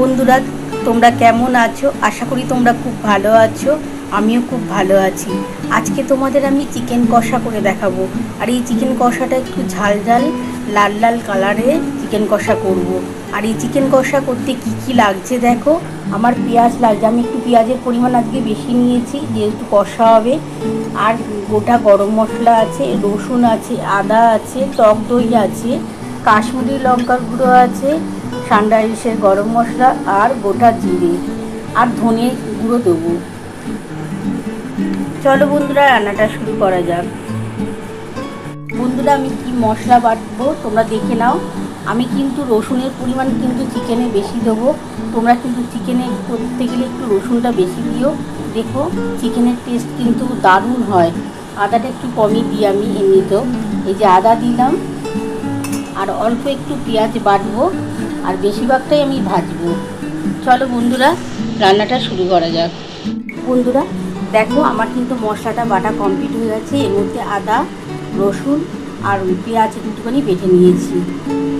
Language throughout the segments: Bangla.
বন্ধুরা, তোমরা কেমন আছো? আশা করি তোমরা খুব ভালো আছো। আমিও খুব ভালো আছি। আজকে তোমাদের আমি চিকেন কষা করে দেখাবো। আর এই চিকেন কষাটা একটু ঝাল ঝাল, লাল লাল কালারে চিকেন কষা করব। আর এই চিকেন কষা করতে কি কি লাগছে দেখো? আমার পেঁয়াজ লাগছে। আমি একটু পেঁয়াজের পরিমাণ আজকে বেশি নিয়েছি, যেহেতু কষা হবে। আর গোটা গরম মশলা আছে, রসুন আছে, আদা আছে, টক দই আছে, কাশ্মীরি লঙ্কার গুঁড়ো আছে সানরাইসের গরম মশলা আর গোটা জিরে আর ধনে গুঁড়ো দেবো। চলো বন্ধুরা, রান্নাটা শুরু করা যাক। বন্ধুরা, আমি কি মশলা বাটবো তোমরা দেখে নাও। আমি কিন্তু রসুনের পরিমাণ কিন্তু চিকেনে বেশি দেবো। তোমরা কিন্তু চিকেনে করতে গেলে একটু রসুনটা বেশি দিও। দেখো, চিকেনের টেস্ট কিন্তু দারুণ হয়। আদাটা একটু কমই দিই আমি এমনিতেও। এই যে আদা দিলাম। আর অল্প একটু পেঁয়াজ বাটবো। আর বেশিরভাগটাই আমি ভাজবো। চলো বন্ধুরা, রান্নাটা শুরু করা যাক। বন্ধুরা, দেখো আমার কিন্তু মশলাটা বাটা কমপ্লিট হয়ে গেছে। এর মধ্যে আদা, রসুন আর পেঁয়াজ একটুখানি বেটে নিয়েছি।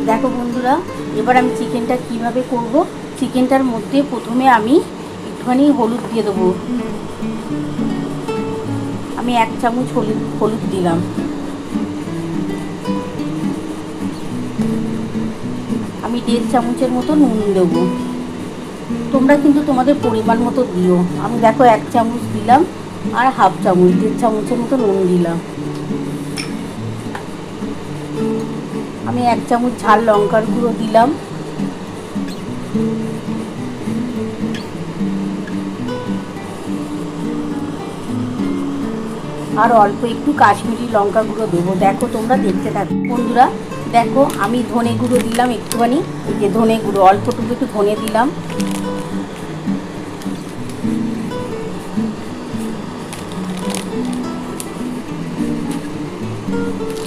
দেখো বন্ধুরা, এবার আমি চিকেনটা কীভাবে করব? চিকেনটার মধ্যে প্রথমে আমি একটুখানি হলুদ দিয়ে দেবো। আমি এক চামচ হলুদ হলুদ দিলাম। দেড় চামচের মতো নুন দেবো। তোমরা কিন্তু তোমাদের পরিমাণ মতো দিও। আমি দেখো এক চামচ দিলাম আর হাফ চামচ, দেড় চামচের মতো নুন দিলাম। আমি এক চামচ ঝাল লঙ্কার গুঁড়ো দিলাম। আর অল্প একটু কাশ্মীরি লঙ্কা গুঁড়ো দেবো। দেখো তোমরা দেখতে থাকো। বন্ধুরা দেখো, আমি ধনে গুঁড়ো দিলাম একটুখানি। যে ধনে গুঁড়ো অল্পটুকু একটু ধনে দিলাম।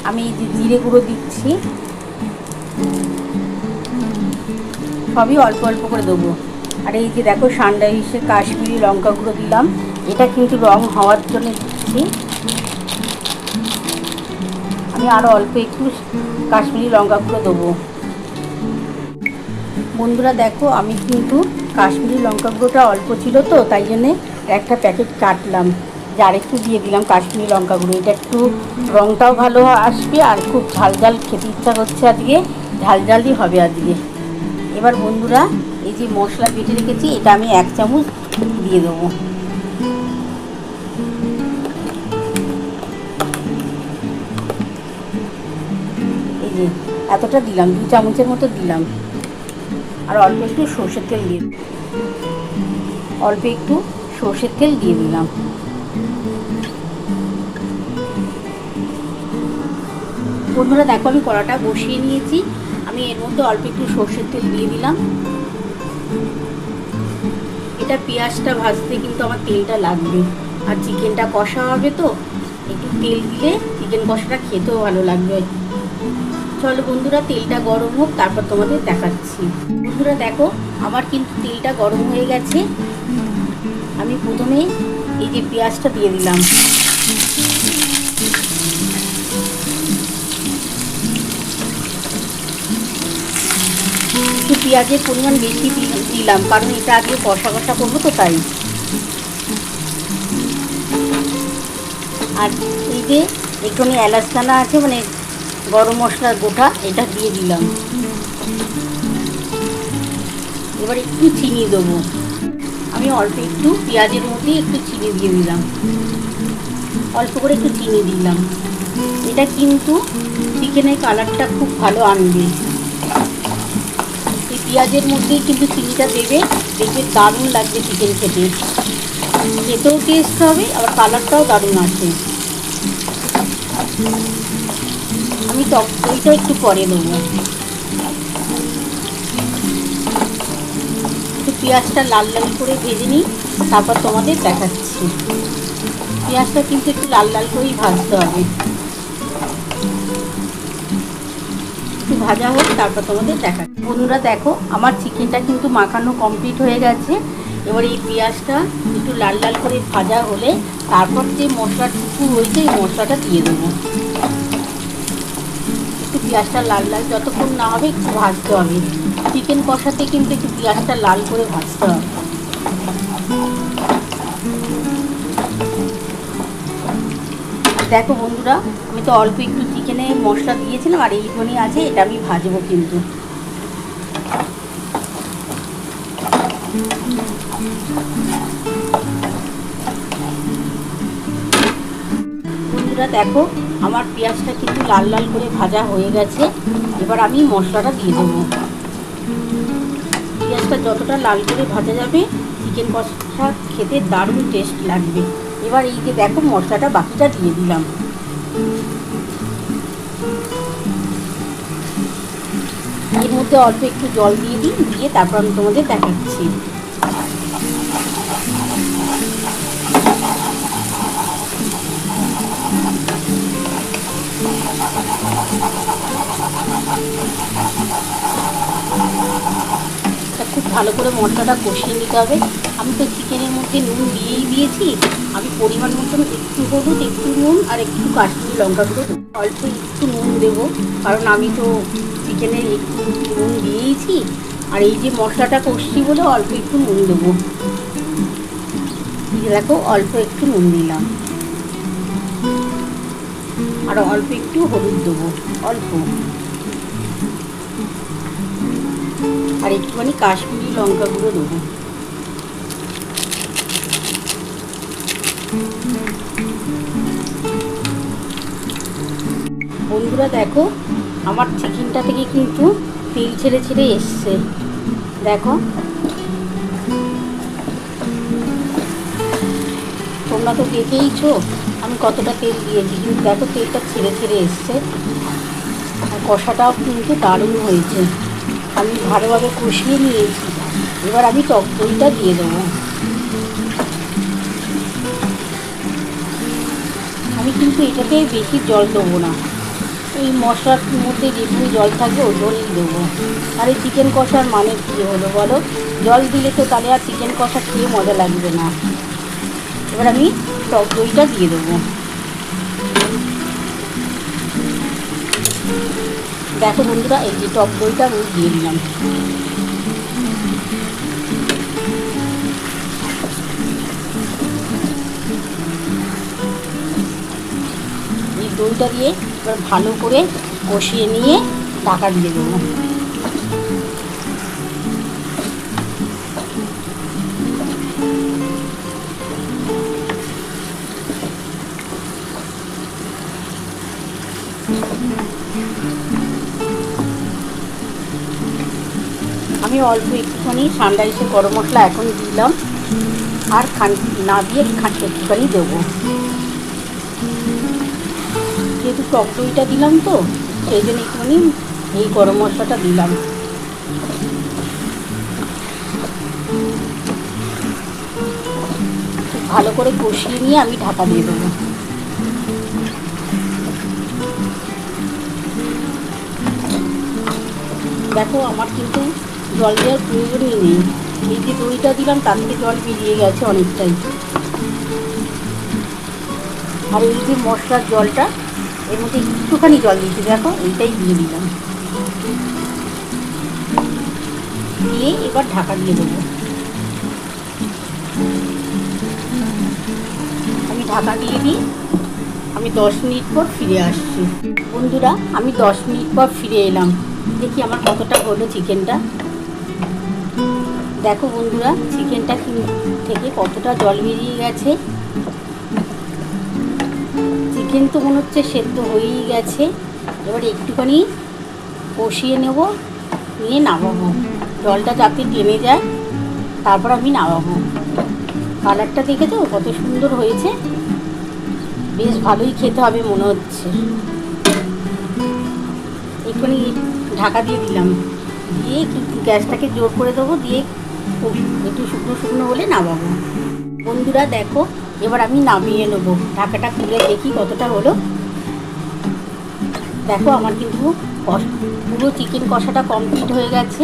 আমি এই যে জিরে গুঁড়ো দিচ্ছি। সবই অল্প অল্প করে দেবো। আর এই যে দেখো সানরাইসের কাশ্মীরি লঙ্কা গুঁড়ো দিলাম। এটা কিন্তু রং হওয়ার জন্য দিচ্ছি। আমি আরও অল্প একটু কাশ্মীরি লঙ্কা গুঁড়ো দেবো। বন্ধুরা দেখো, আমি কিন্তু কাশ্মীরি লঙ্কা গুঁড়োটা অল্প ছিল তো, তাই জন্যে একটা প্যাকেট কাটলাম। যে আরেকটু দিয়ে দিলাম কাশ্মীরি লঙ্কা গুঁড়ো এটা একটু রঙটাও ভালো আসবে আর খুব ঝাল ঝাল খেতে ইচ্ছা করছে আজকে। ঝাল ঝালই হবে আজকে। এবার বন্ধুরা, এই যে মশলা বেটে রেখেছি, এটা আমি এক চামচ দিয়ে দেবো। এতটা দিলাম, দু চামচের মতো দিলাম। আর অল্প একটু সর্ষের তেল দিয়ে অল্প একটু সর্ষের তেল দিয়ে দিলাম। বন্ধুরা, দেখো আমি কড়াটা বসিয়ে নিয়েছি। আমি এর মধ্যে অল্প একটু সর্ষের তেল দিয়ে দিলাম। এটা পেঁয়াজটা ভাজতে কিন্তু আমার তেলটা লাগবে। আর চিকেনটা কষা হবে তো, একটু তেল দিলে চিকেন কষাটা খেতেও ভালো লাগবে। চলো বন্ধুরা, তেলটা গরম হোক, তারপর তোমাদের দেখাচ্ছি। বন্ধুরা, দেখো, আমার কিন্তু তেলটা গরম হয়ে গেছে। আমি প্রথমে এই যে পেঁয়াজটা দিয়ে দিলাম। একটু পেঁয়াজের পরিমাণ বেশি দিলাম, কারণ এটা আগে কষা কষা করব তো তাই। আর এই যে একটুখানি এলাচ দানা আছে মানে গরম মশলার গোটা এটা দিয়ে দিলাম। এবার একটু চিনি দেবো। আমি অল্প একটু পেঁয়াজের মধ্যে একটু চিনি দিয়ে দিলাম। অল্প করে একটু চিনি দিলাম। এটা কিন্তু চিকেনের কালারটা খুব ভালো আনবে। এই পেঁয়াজের মধ্যেই কিন্তু চিনিটা দেবে, দেখবে দারুণ লাগবে চিকেন খেতে। খেতেও টেস্ট হবে, আবার কালারটাও দারুণ আছে আমি টক দইটা একটু পরে দেবো পেঁয়াজটা লাল লাল করে ভেজে নিই, তারপর তোমাদের দেখাচ্ছি। পেঁয়াজটা কিন্তু একটু লাল লাল করেই ভাজতে হবে। একটু ভাজা হোক, তারপর তোমাদের দেখা বন্ধুরা, দেখো, আমার চিকেনটা কিন্তু মাখানো কমপ্লিট হয়ে গেছে। এবার এই পেঁয়াজটা একটু লাল লাল করে ভাজা হলে তারপর যে মশলাটুকু রয়েছে, এই মশলাটা দিয়ে দেবো। পেঁয়াজটা লাল লাল, যতক্ষণ না হবে একটু ভাজতে হবে। চিকেন কষাতে কিন্তু একটু পেঁয়াজটা লাল করে ভাজতে হবে। দেখো বন্ধুরা, আমি তো অল্প একটু চিকেনে মশলা দিয়েছিলাম, আর এইখানে আছে, এটা আমি ভাজবো কিন্তু। বন্ধুরা, দেখো, আমার পেঁয়াজটা কিন্তু লাল লাল করে ভাজা হয়ে গেছে। এবার আমি মশলাটা দিয়ে দেবো। পেঁয়াজটা যতটা লাল করে ভাজা যাবে চিকেন কষা খেতে দারুণ টেস্ট লাগবে। এবার এই যে দেখো, মশলাটা বাকিটা দিয়ে দিলাম। এর মধ্যে অল্প একটু জল দিয়ে দিই, দিয়ে তারপর আমি তোমাদের দেখাচ্ছি। খুব ভালো করে মশলাটা কষিয়ে নিতে হবে। আমি তো চিকেনের মধ্যে নুন দিয়েই দিয়েছি। আমি পরিমাণ মতন একটু হলুদ, একটু নুন আর একটু কাশ্মীরি লঙ্কা গুঁড়ো। অল্প একটু নুন দেবো। কারণ আমি তো চিকেনে একটু নুন দিয়েইছি। আর এই যে মশলাটা কষছি বলে অল্প একটু নুন দেবো। দেখো, অল্প একটু নুন দিলাম। আর অল্প একটু হলুদ দেবো, অল্প। আর একটুখানি কাশ্মীরি লঙ্কা গুঁড়ো দেবো। বন্ধুরা দেখো, আমার চিকেনটা থেকে কিন্তু তেল ছেড়ে ছেড়ে এসছে। দেখো। তোমরা তো দেখেইছো, আমি কতটা তেল দিয়েছি, কিন্তু দেখো তেলটা ছেড়ে ছেড়ে এসছে। আর কষাটাও কিন্তু দারুণ হয়েছে। আমি ভালোভাবে কষিয়ে নিয়েছি। এবার আমি টক দইটা দিয়ে দেবো। আমি কিন্তু এটাতে বেশি জল দেবো না। এই মশলার মধ্যে যেটুকু জল থাকবে ওই জলই দেবো। আর এই চিকেন কষার মানে কী হলো বলো? জল দিলে তো তাহলে আর চিকেন কষা খেয়ে মজা লাগবে না। এবার আমি টক দইটা দিয়ে দেবো। দেখো বন্ধুরা, এই যে টপ দইটা আমি দিয়ে দিলাম। এই দইটা দিয়ে এবার ভালো করে কষিয়ে নিয়ে টাকা দিয়ে দেবো। আমি অল্প একটুখানি এসে গরম মশলা এখন দিলাম। আর খান না দিয়ে খাঁটি একটুখানি দেবো। যেহেতু টক দইটা দিলাম তো, সেই জন্য একটুখানি এই গরম মশলাটা দিলাম। ভালো করে কষিয়ে নিয়ে আমি ঢাকা দিয়ে দেবো। দেখো, আমার কিন্তু জল দেওয়ার প্রয়োজনই নেই। এই যে দইটা দিলাম, তার থেকে জল বেরিয়ে গেছে অনেকটাই। আর এই যে মশলার জলটা, এর মধ্যে একটুখানি জল দিয়েছি, দেখো, এইটাই দিয়ে দিলাম। দিয়ে এবার ঢাকা দিয়ে দেবো। আমি ঢাকা দিয়ে দিই। আমি দশ মিনিট পর ফিরে আসছি। বন্ধুরা, আমি দশ মিনিট পর ফিরে এলাম। দেখি আমার কতটা হলো চিকেনটা। দেখো বন্ধুরা, চিকেনটা থেকে কতটা জল বেরিয়ে গেছে? চিকেন তো মনে হচ্ছে সেদ্ধ হয়েই গেছে। এবার একটুখানি কষিয়ে নেব, নিয়ে নামাবো। জলটা যাতে টেনে যায়, তারপর আমি নামাবো। কালারটা দেখেছ? কত সুন্দর হয়েছে। বেশ ভালোই খেতে হবে মনে হচ্ছে। একটুখানি ঢাকা দিয়ে দিলাম। দিয়ে গ্যাসটাকে জোর করে দেবো, দিয়ে একটু শুকনো শুকনো হলে নামাবো। বন্ধুরা দেখো, এবার আমি নামিয়ে নেব। ঢাকাটা খুলে দেখি কতটা হলো। দেখো, আমার কিন্তু পুরো চিকেন কষাটা কমপ্লিট হয়ে গেছে।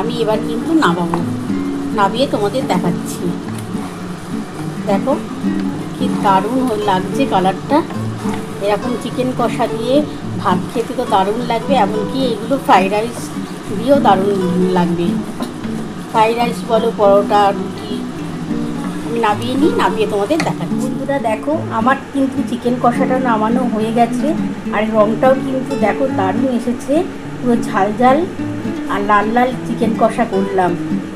আমি এবার কিন্তু নামাবো। নামিয়ে তোমাদের দেখাচ্ছি। দেখো, কি দারুণ লাগছে কালারটা। এরকম চিকেন কষা দিয়ে ভাত খেতে তো দারুণ লাগবে, এমনকি এগুলো ফ্রাইড রাইস দিয়েও দারুণ লাগবে। ফ্রাইড রাইস বলো, পরোটা, রুটি, আমি নাবিয়ে নিই নাবিয়ে তোমাদের দেখাচ্ছি। বন্ধুরা, দেখো, আমার কিন্তু চিকেন কষাটা নামানো হয়ে গেছে, আর রঙটাও কিন্তু দেখো দারুণ এসেছে। পুরো ঝাল ঝাল আর লাল লাল চিকেন কষা করলাম।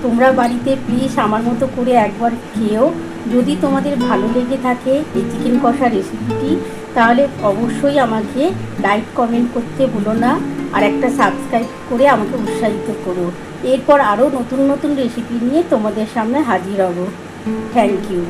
তোমরা বাড়িতে প্লিজ আমার মতো করে একবার খেয়েও, যদি তোমাদের ভালো লেগে থাকে এই চিকেন কষা রেসিপিটি তাহলে অবশ্যই আমাকে লাইক কমেন্ট করতে ভুলো না, আর একটা সাবস্ক্রাইব করে আমাকে উৎসাহিত করো। এরপর আরও নতুন নতুন রেসিপি নিয়ে তোমাদের সামনে হাজির হব। Thank you